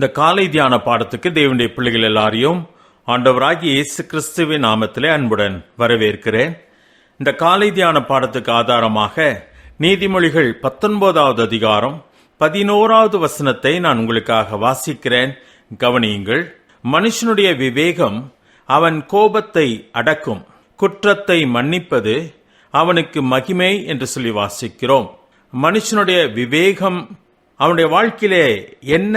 இந்த காலை தியான பாடத்துக்கு தேவனுடைய பிள்ளைகள் எல்லாரையும் ஆண்டவராகிய இயேசு கிறிஸ்துவின் நாமத்திலே அன்புடன் வரவேற்கிறேன். இந்த காலை தியான பாடத்துக்கு ஆதாரமாக நீதிமொழிகள் பத்தொன்பதாவது அதிகாரம் பதினோராவது வசனத்தை நான் உங்களுக்காக வாசிக்கிறேன். கவனியுங்கள். மனுஷனுடைய விவேகம் அவன் கோபத்தை அடக்கும். குற்றத்தை மன்னிப்பது அவனுக்கு மகிமை என்று சொல்லி வாசிக்கிறோம். மனுஷனுடைய விவேகம் அவனுடைய வாழ்க்கையிலே என்ன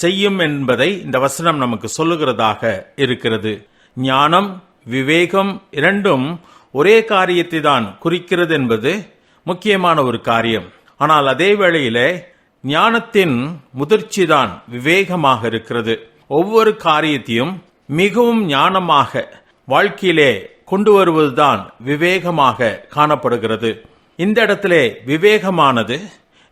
செய்யும் என்பதை இந்த வசனம் நமக்கு சொல்லுகிறதாக இருக்கிறது. ஞானம் விவேகம் இரண்டும் ஒரே காரியத்தை தான் குறிக்கிறது என்பது முக்கியமான ஒரு காரியம். ஆனால் அதே வேளையிலே ஞானத்தின் முதிர்ச்சி தான் விவேகமாக இருக்கிறது. ஒவ்வொரு காரியத்தையும் மிகவும் ஞானமாக வாழ்க்கையிலே கொண்டு வருவதுதான் விவேகமாக காணப்படுகிறது. இந்த இடத்திலே விவேகமானது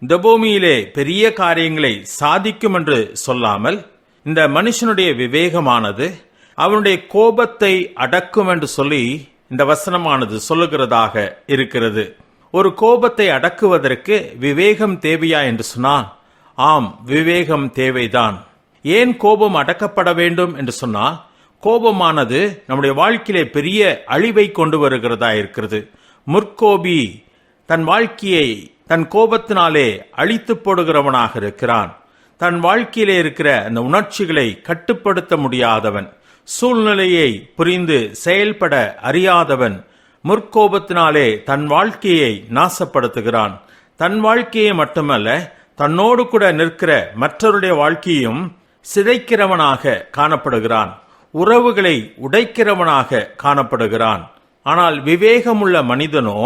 இந்த பூமியிலே பெரிய காரியங்களை சாதிக்கும் என்று சொல்லாமல் இந்த மனுஷனுடைய விவேகமானது அவனுடைய கோபத்தை அடக்கும் என்று சொல்லி இந்த வசனமானது சொல்லுகிறதாக இருக்கிறது. ஒரு கோபத்தை அடக்குவதற்கு விவேகம் தேவையா என்று சொன்னால் ஆம் விவேகம் தேவைதான். ஏன் கோபம் அடக்கப்பட வேண்டும் என்று சொன்னால் கோபமானது நம்முடைய வாழ்க்கையிலே பெரிய அழிவை கொண்டு வருகிறதா இருக்கிறது. முற்கோபி தன் வாழ்க்கையை தன் கோபத்தினாலே அழித்து போடுகிறவனாக இருக்கிறான். தன் வாழ்க்கையிலே இருக்கிற அந்த உணர்ச்சிகளை கட்டுப்படுத்த முடியாதவன். சூழ்நிலையை புரிந்து செயல்பட அறியாதவன் முற்கோபத்தினாலே தன் வாழ்க்கையை நாசப்படுத்துகிறான். தன் வாழ்க்கையை மட்டுமல்ல தன்னோடு கூட நிற்கிற மற்றவருடைய வாழ்க்கையும் சிதைக்கிறவனாக காணப்படுகிறான். உறவுகளை உடைக்கிறவனாக காணப்படுகிறான். ஆனால் விவேகமுள்ள மனிதனோ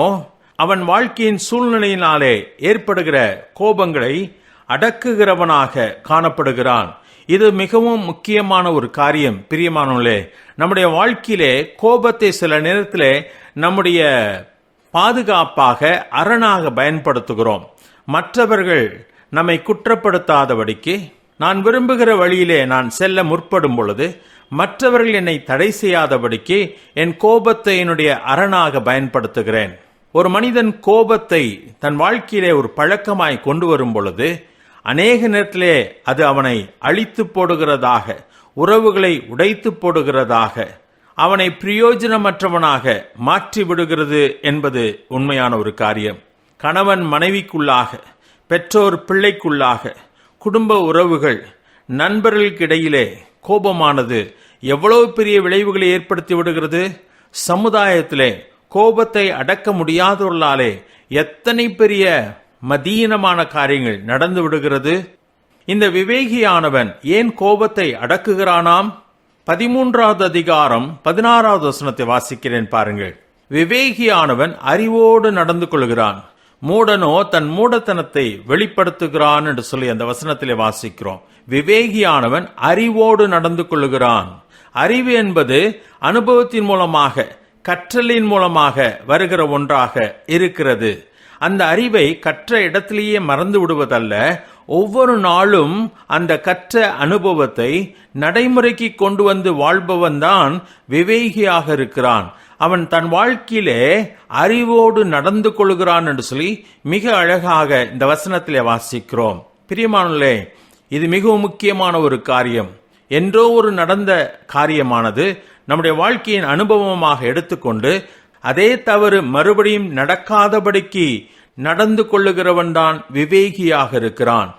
அவன் வாழ்க்கையின் சூழ்நிலையினாலே ஏற்படுகிற கோபங்களை அடக்குகிறவனாக காணப்படுகிறான். இது மிகவும் முக்கியமான ஒரு காரியம். பிரியமானவர்களே நம்முடைய வாழ்க்கையிலே கோபத்தை சில நேரத்தில் நம்முடைய பாதுகாப்பாக அரணாக பயன்படுத்துகிறோம். மற்றவர்கள் நம்மை குற்றப்படுத்தாதபடிக்கு நான் விரும்புகிற வழியிலே நான் செல்ல முற்படும் பொழுது மற்றவர்கள் என்னை தடை செய்யாதபடிக்கு என் கோபத்தை என்னுடைய அரணாக பயன்படுத்துகிறேன். ஒரு மனிதன் கோபத்தை தன் வாழ்க்கையிலே ஒரு பழக்கமாய் கொண்டு வரும் பொழுது அநேக நேரத்திலே அது அவனை அழித்து போடுகிறதாக உறவுகளை உடைத்து போடுகிறதாக அவனை பிரயோஜனமற்றவனாக மாற்றி விடுகிறது என்பது உண்மையான ஒரு காரியம். கணவன் மனைவிக்குள்ளாக பெற்றோர் பிள்ளைக்குள்ளாக குடும்ப உறவுகள் நண்பர்களுக்கிடையிலே கோபமானது எவ்வளவு பெரிய விளைவுகளை ஏற்படுத்தி விடுகிறது? சமுதாயத்திலே கோபத்தை அடக்க முடியாதவர்களாலே எத்தனை பெரிய மதீனமான காரியங்கள் நடந்து விடுகிறது? இந்த விவேகியானவன் ஏன் கோபத்தை அடக்குகிறானாம்? பதிமூன்றாவது அதிகாரம் பதினாறாவது வசனத்தை வாசிக்கிறேன் பாருங்கள். விவேகியானவன் அறிவோடு நடந்து கொள்கிறான். மூடனோ தன் மூடத்தனத்தை வெளிப்படுத்துகிறான் என்று சொல்லி அந்த வசனத்திலே வாசிக்கிறோம். விவேகியானவன் அறிவோடு நடந்து கொள்கிறான். அறிவு என்பது அனுபவத்தின் மூலமாக கற்றலின் மூலமாக வருகிற ஒன்றாக இருக்கிறது. அந்த அறிவை கற்ற இடத்திலேயே மறந்து விடுவதல்ல. ஒவ்வொரு நாளும் அந்த கற்ற அனுபவத்தை நடைமுறைக்கு கொண்டு வந்து வாழ்பவன் தான் விவேகியாக இருக்கிறான். அவன் தன் வாழ்க்கையிலே அறிவோடு நடந்து கொள்கிறான் என்று சொல்லி மிக அழகாக இந்த வசனத்திலே வாசிக்கிறோம். பிரியமானே இது மிகவும் முக்கியமான ஒரு காரியம். என்றோ ஒரு நடந்த காரியமானது நம்முடைய வாழ்க்கையின் அனுபவமாக எடுத்துக்கொண்டு அதே தவறு மறுபடியும் நடக்காதபடிக்கு நடந்து கொள்ளுகிறவன் தான் விவேகியாக இருக்கிறான்.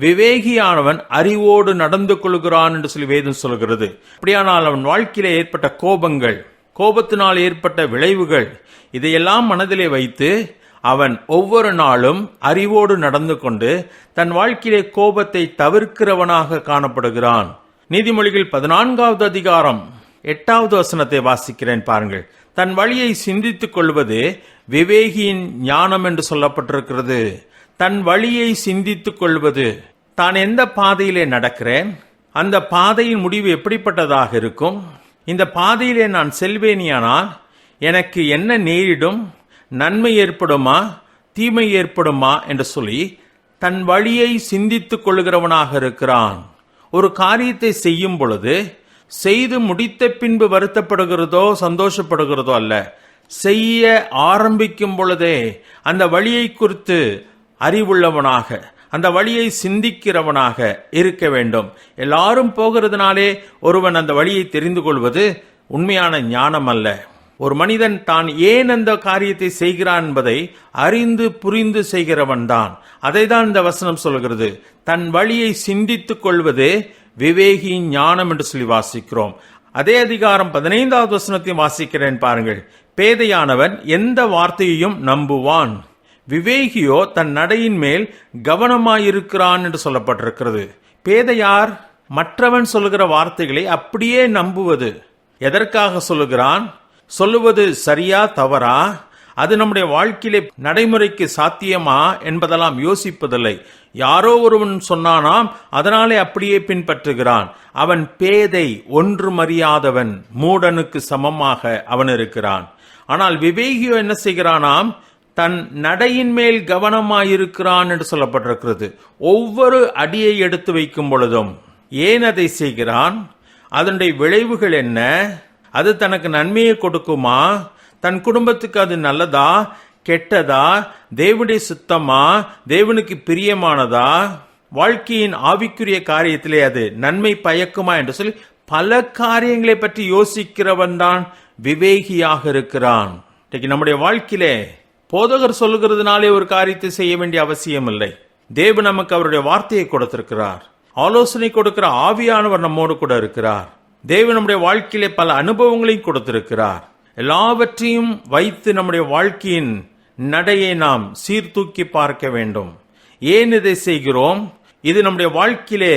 விவேகியானவன் அறிவோடு நடந்து கொள்கிறான் என்று சொல்லி வேதம் சொல்கிறது. அப்படியானால் அவன் வாழ்க்கையில ஏற்பட்ட கோபங்கள் கோபத்தினால் ஏற்பட்ட விளைவுகள் இதையெல்லாம் மனதிலே வைத்து அவன் ஒவ்வொரு நாளும் அறிவோடு நடந்து கொண்டு தன் வாழ்க்கையிலே கோபத்தை தவிர்க்கிறவனாக காணப்படுகிறான். நீதிமொழிகள் பதினான்காவது அதிகாரம். எட்டாவது வசனத்தை வாசிக்கிறேன் பாருங்கள். தன் வழியை சிந்தித்துக் கொள்வது விவேகியின் ஞானம் என்று சொல்லப்பட்டிருக்கிறது. தன் வழியை சிந்தித்துக் கொள்வது. தான் எந்த பாதையிலே நடக்கிறேன்? அந்த பாதையின் முடிவு எப்படிப்பட்டதாக இருக்கும்? இந்த பாதையிலே நான் செல்வேனியானால் எனக்கு என்ன நேரிடும்? நன்மை ஏற்படுமா? தீமை ஏற்படுமா? என்று சொல்லி தன் வழியை சிந்தித்துக் கொள்கிறவனாக இருக்கிறான். ஒரு காரியத்தை செய்யும் பொழுது செய்து முடித்த பின்பு வருத்தப்படுகிறதோ சந்தோஷப்படுகிறதோ அல்ல. செய்ய ஆரம்பிக்கும் பொழுதே அந்த வழியை குறித்து அறிவுள்ளவனாக அந்த வழியை சிந்திக்கிறவனாக இருக்க வேண்டும். எல்லாரும் போகிறதுனாலே ஒருவன் அந்த வழியை தெரிந்து கொள்வது உண்மையான ஞானம் அல்ல. ஒரு மனிதன் தான் ஏன் அந்த காரியத்தை செய்கிறான் என்பதை அறிந்து புரிந்து செய்கிறவன் தான் அதை தான் இந்த வசனம் சொல்கிறது. தன் வழியை சிந்தித்துக் கொள்வது விவேகியின் ஞானம் என்று சொல்லி வாசிக்கிறோம். அதே அதிகாரம் பதினைந்தாவது வசனத்தையும் வாசிக்கிறேன் பாருங்கள். பேதையானவன் எந்த வார்த்தையையும் நம்புவான். விவேகியோ தன் நடையின் மேல் கவனமாயிருக்கிறான் என்று சொல்லப்பட்டிருக்கிறது. பேதையார் மற்றவன் சொல்லுகிற வார்த்தைகளை அப்படியே நம்புவது. எதற்காக சொல்லுகிறான்? சொல்லுவது சரியா தவறா? அது நம்முடைய வாழ்க்கையிலே நடைமுறைக்கு சாத்தியமா என்பதெல்லாம் யோசிப்பதில்லை. யாரோ ஒருவன் சொன்னானாம் அதனாலே அப்படியே பின்பற்றுகிறான். அவன் பேதை ஒன்றுமறியாதவன் மூடனுக்கு சமமாக அவன் இருக்கிறான் ஆனால் விவேகியோ என்ன செய்கிறானாம் தன் நடையின் மேல் கவனமாயிருக்கிறான் என்று சொல்லப்பட்டிருக்கிறது. ஒவ்வொரு அடியை எடுத்து வைக்கும் பொழுதும் ஏன் அதை செய்கிறான்? அதனுடைய விளைவுகள் என்ன? அது தனக்கு நன்மையை கொடுக்குமா? தன் குடும்பத்துக்கு அது நல்லதா கெட்டதா தேவனுடைய சுத்தமா தேவனுக்கு பிரியமானதா? வாழ்க்கையின் ஆவிக்குரிய காரியத்திலே அது நன்மை பயக்குமா என்று சொல்லி பல காரியங்களை பற்றி யோசிக்கிறவன் தான் விவேகியாக இருக்கிறான். இன்னைக்கு நம்முடைய வாழ்க்கையிலே போதகர் சொல்லுகிறதுனாலே ஒரு காரியத்தை செய்ய வேண்டிய அவசியம் இல்லை தேவன் நமக்கு அவருடைய வார்த்தையை கொடுத்திருக்கிறார். ஆலோசனை கொடுக்கிற ஆவியானவர் நம்மோடு கூட இருக்கிறார். தேவன் நம்முடைய வாழ்க்கையிலே பல அனுபவங்களையும் கொடுத்திருக்கிறார். எல்லாவற்றையும் வைத்து நம்முடைய வாழ்க்கையின் நடையை நாம் சீர்தூக்கி பார்க்க வேண்டும். ஏன் இதை செய்கிறோம்? இது நம்முடைய வாழ்க்கையிலே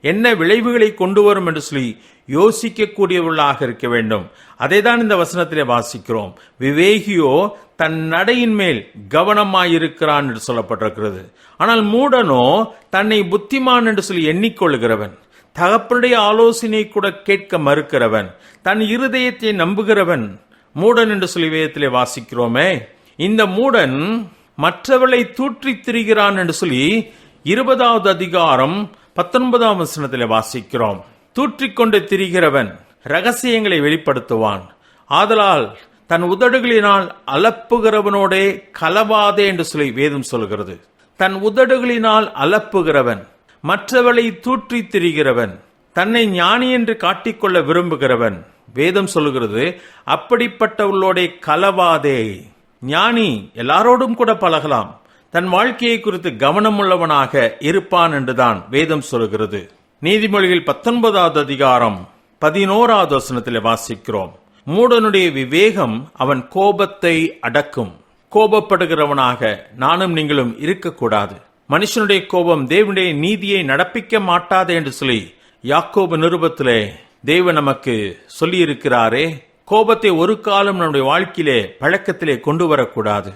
என்ன விளைவுகளை கொண்டு வரும் என்று சொல்லி யோசிக்கக்கூடியவர்களாக இருக்க வேண்டும். அதை தான் இந்த வசனத்திலே வாசிக்கிறோம். விவேகியோ தன் நடையின் மேல் கவனமாயிருக்கிறான் என்று சொல்லப்பட்டிருக்கிறது. ஆனால் மூடனோ தன்னை புத்திமான் என்று சொல்லி எண்ணிக்கொள்கிறவன் தகப்பனுடைய ஆலோசனை கூட கேட்க மறுக்கிறவன். தன் இருதயத்தை நம்புகிறவன். மூடன் என்று சொல்லி வேதத்திலே வாசிக்கிறோமே. இந்த மூடன் மற்றவளை தூற்றித் திரிகிறான் என்று சொல்லி இருபதாவது அதிகாரம் பத்தொன்பதாம் வசனத்திலே வாசிக்கிறோம். தூற்றிக்கொண்டு திரிகிறவன் ரகசியங்களை வெளிப்படுத்துவான். ஆதலால் தன் உதடுகளினால் அலப்புகிறவனோடே கலவாதே என்று சொல்லி வேதம் சொல்கிறது. தன் உதடுகளினால் அலப்புகிறவன் மற்றவளை தூற்றி திரிகிறவன் தன்னை ஞானி என்று காட்டிக்கொள்ள விரும்புகிறவன் வேதம் சொல்லுகிறது அப்படிப்பட்டவர்களோட கலவாதே. ஞானி எல்லாரோடும் கூட பழகலாம். தன் வாழ்க்கையை குறித்து கவனமுள்ளவனாக இருப்பான் என்றுதான் வேதம் சொல்கிறது நீதிமொழியில் பத்தொன்பதாவது அதிகாரம் பதினோராவது வசனத்தில் வாசிக்கிறோம். மூடனுடைய விவேகம் அவன் கோபத்தை அடக்கும். கோபப்படுகிறவனாக நானும் நீங்களும் இருக்கக்கூடாது. மனுஷனுடைய கோபம் தேவனுடைய நீதியை நடப்பிக்க மாட்டாது என்று சொல்லி யாக்கோபு நிருபத்திலே தேவன் நமக்கு சொல்லியிருக்கிறாரே கோபத்தை ஒரு காலம் நம்முடைய வாழ்க்கையிலே பழக்கத்திலே கொண்டு வரக்கூடாது.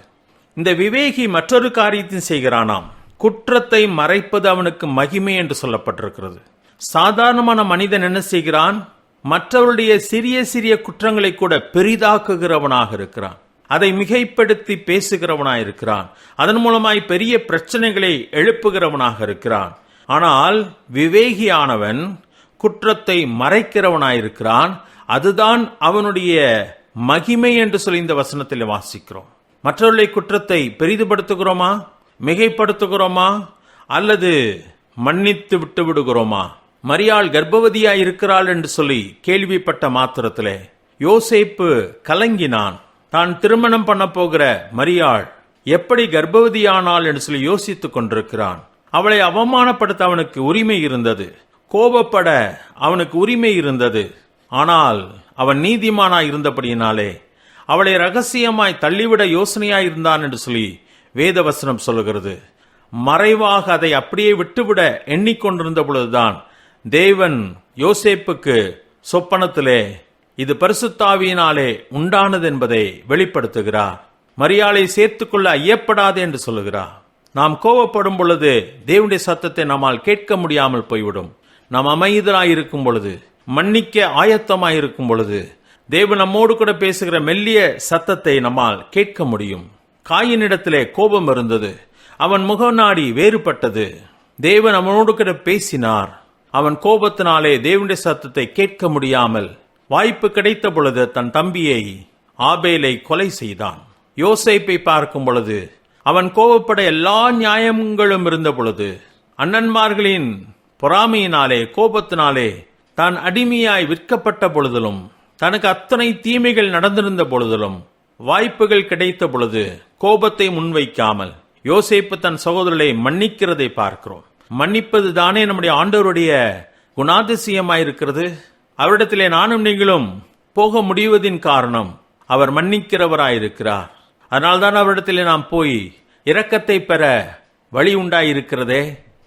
இந்த விவேகி மற்றொரு காரியத்தையும் செய்கிறானாம். குற்றத்தை மறைப்பது அவனுக்கு மகிமை என்று சொல்லப்பட்டிருக்கிறது. சாதாரணமான மனிதன் என்ன செய்கிறான்? மற்றவருடைய சிறிய சிறிய குற்றங்களை கூட பெரிதாக்குகிறவனாக இருக்கிறான். அதை மிகைப்படுத்தி பேசுகிறவனாக இருக்கிறான். அதன் மூலமாய் பெரிய பிரச்சனைகளை எழுப்புகிறவனாக இருக்கிறான். ஆனால் விவேகியானவன் குற்றத்தை மறைக்கிறவனாயிருக்கிறான். அதுதான் அவனுடைய மகிமை என்று சொல்லி இந்த வசனத்தில் வாசிக்கிறோம். மற்றவர்களை குற்றத்தை பெரிதுபடுத்துகிறோமா? மிகைப்படுத்துகிறோமா? அல்லது மன்னித்து விட்டு விடுகிறோமா மரியாள் கர்ப்பவதியாய் இருக்கிறாள் என்று சொல்லி கேள்விப்பட்ட மாத்திரத்திலே யோசேப்பு கலங்கினான். தான் திருமணம் பண்ண போகிற மரியாள் எப்படி கர்ப்பவதியானாள் என்று சொல்லி யோசித்துக் கொண்டிருக்கிறான். அவளை அவமானப்படுத்த அவனுக்கு உரிமை இருந்தது. கோபப்பட அவனுக்கு உரிமை இருந்தது. ஆனால் அவன் நீதிமானாய் இருந்தபடியினாலே அவளை ரகசியமாய் தள்ளிவிட யோசனையாய் இருந்தான் என்று சொல்லி வேதவசனம் சொல்லுகிறது. மறைவாக அதை அப்படியே விட்டுவிட எண்ணிக்கொண்டிருந்த பொழுதுதான் தேவன் யோசேப்புக்கு சொப்பனத்திலே இது பரிசுத்தாவியினாலே உண்டானது என்பதை வெளிப்படுத்துகிறார். மரியாளை சேர்த்துக்கொள்ள ஐயப்படாது என்று சொல்லுகிறார். நாம் கோவப்படும் பொழுது தேவனுடைய சத்தத்தை நம்மால் கேட்க முடியாமல் போய்விடும். நாம் அமைதராயிருக்கும் பொழுது மன்னிக்க ஆயத்தமாயிருக்கும் பொழுது தேவன் நம்மோடு கூட பேசுகிற மெல்லிய சத்தத்தை நம்மால் கேட்க முடியும். காயினிடத்திலே கோபம் இருந்தது. அவன் முகநாடி வேறுபட்டது. தேவன் அவனோடு கூட பேசினார். அவன் கோபத்தினாலே தேவனுடைய சத்தத்தை கேட்க முடியாமல் வாய்ப்பு கிடைத்த பொழுது தன் தம்பியை ஆபேலை கொலை செய்தான். யோசைப்பை பார்க்கும் பொழுது அவன் கோபப்பட எல்லா நியாயங்களும் இருந்த பொழுது அண்ணன்மார்களின் பொறாமையினாலே கோபத்தினாலே தான் அடிமையாய் விற்கப்பட்ட பொழுதிலும் தனக்கு அத்தனை தீமைகள் நடந்திருந்த பொழுதிலும் வாய்ப்புகள் கிடைத்த பொழுது கோபத்தை முன்வைக்காமல் யோசேப்பு தன் சகோதரரை மன்னிக்கிறதை பார்க்கிறோம். மன்னிப்பது தானே நம்முடைய ஆண்டவருடைய குணாதிசயமாயிருக்கிறது. அவரிடத்திலே நானும் நீங்களும் போக முடிவதின் காரணம் அவர் மன்னிக்கிறவராயிருக்கிறார். அதனால்தான் அவரிடத்திலே நாம் போய் இரக்கத்தை பெற வழி உண்டாயிருக்கிறதே.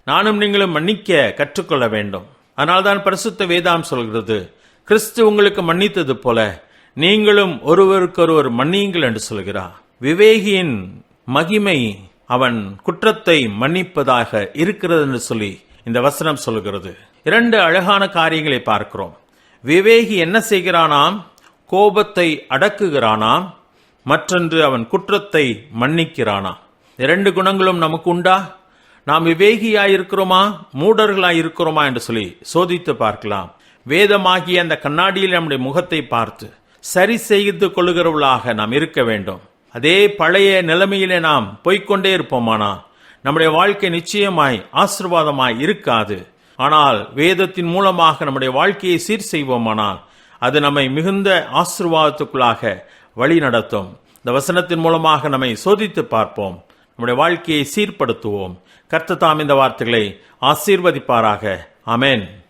நானும் நீங்களும் மன்னிக்க கற்றுக்கொள்ள வேண்டும். அதனால்தான் பரிசுத்த வேதாம் சொல்கிறது கிறிஸ்து உங்களுக்கு மன்னித்தது போல நீங்களும் ஒருவருக்கொருவர் மன்னியுங்கள் என்று சொல்கிறார். விவேகியின் மகிமை அவன் குற்றத்தை மன்னிப்பதாக இருக்கிறது என்று சொல்லி இந்த வசனம் சொல்கிறது. இரண்டு அழகான காரியங்களை பார்க்கிறோம். விவேகி என்ன செய்கிறானாம்? கோபத்தை அடக்குகிறானாம். மற்றொன்று அவன் குற்றத்தை மன்னிக்கிறானாம். இரண்டு குணங்களும் நமக்கு உண்டா? நாம் விவேகியாயிருக்கிறோமா? மூடர்களாயிருக்கிறோமா என்று சொல்லி சோதித்து பார்க்கலாம். வேதமாகிய அந்த கண்ணாடியில் நம்முடைய முகத்தை பார்த்து சரி செய்து கொள்ளுகிறவளாக நாம் இருக்க வேண்டும். அதே பழைய நிலைமையிலே நாம் போய்க்கொண்டே இருப்போமானா? நம்முடைய வாழ்க்கை நிச்சயமாய் ஆசிர்வாதமாய் இருக்காது. ஆனால் வேதத்தின் மூலமாக நம்முடைய வாழ்க்கையை சீர் செய்வோமானால் அது நம்மை மிகுந்த ஆசிர்வாதத்துக்குள்ளாக வழி நடத்தும் இந்த வசனத்தின் மூலமாக நம்மை சோதித்து பார்ப்போம். நம்முடைய வாழ்க்கையை சீர்படுத்துவோம். கர்த்தர் தாம் இந்த வார்த்தைகளை ஆசீர்வதிப்பாராக. அமேன்